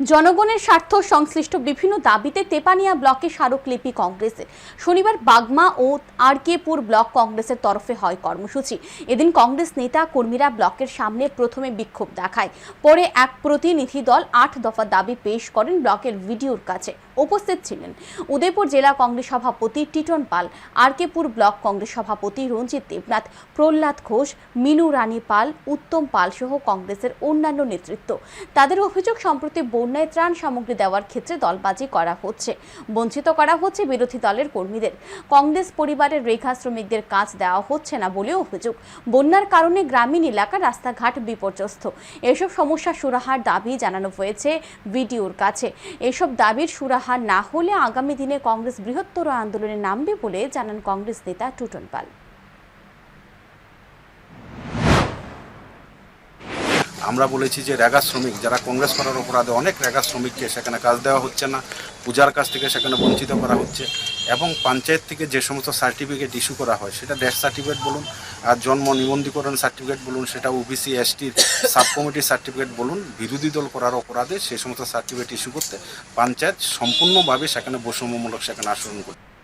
জনগণের স্বার্থ সংশ্লিষ্ট বিভিন্ন দাবিতে তেপানিয়া ব্লকে স্মারকলিপি কংগ্রেসের শনিবার বাগমা ও আরকেপুর ব্লক কংগ্রেসের তরফে হয় কর্মসূচি। এদিন কংগ্রেস নেতা কর্মীরা ব্লকের সামনে প্রথমে বিক্ষোভ দেখায়। পরে এক প্রতিনিধি দল আট দফা দাবি পেশ করেন ব্লকের ভিডিওর কাছে। উপস্থিত ছিলেন উদয়পুর জেলা কংগ্রেস সভাপতি টিটন পাল, আরকেপুর ব্লক কংগ্রেস সভাপতি রঞ্জিত দেবনাথ, প্রহ্লাদ ঘোষ, মিনু রানী পাল, উত্তম পাল সহ কংগ্রেসের অন্যান্য নেতৃত্ব। তাদের অভিযোগ সম্প্রতি বন্যায় ত্রাণ সামগ্রী দেওয়ার ক্ষেত্রে দলবাজি করা হচ্ছে, বঞ্চিত করা হচ্ছে বিরোধী দলের কর্মীদের। কংগ্রেস পরিবারের রেখা শ্রমিকদের কাজ দেওয়া হচ্ছে না বলেও অভিযোগ। বন্যার কারণে গ্রামীণ এলাকা রাস্তাঘাট বিপর্যস্ত। এসব সমস্যা সুরাহার দাবি জানানো হয়েছে ভিডিওর কাছে। এসব দাবির সুরাহা না হলে আগামী দিনে কংগ্রেস বৃহত্তর আন্দোলনে নামবে বলে জানান কংগ্রেস নেতা টুটন পাল। আমরা বলেছি যে রেগা শ্রমিক যারা কংগ্রেস করার অপরাধে অনেক রেগা শ্রমিককে সেখানে কাজ দেওয়া হচ্ছে না, পূজার কাছ থেকে সেখানে বঞ্চিত করা হচ্ছে এবং পঞ্চায়েত থেকে যে সমস্ত সার্টিফিকেট ইস্যু করা হয়, সেটা ডেথ সার্টিফিকেট বলুন আর জন্ম নিবন্ধীকরণ সার্টিফিকেট বলুন, সেটা ওবিসি এসটির সাব কমিটির সার্টিফিকেট বলুন, বিরোধী দল করার অপরাধে সে সমস্ত সার্টিফিকেট ইস্যু করতে পঞ্চায়েত সম্পূর্ণভাবে সেখানে বৈষম্যমূলক সেখানে আচরণ করে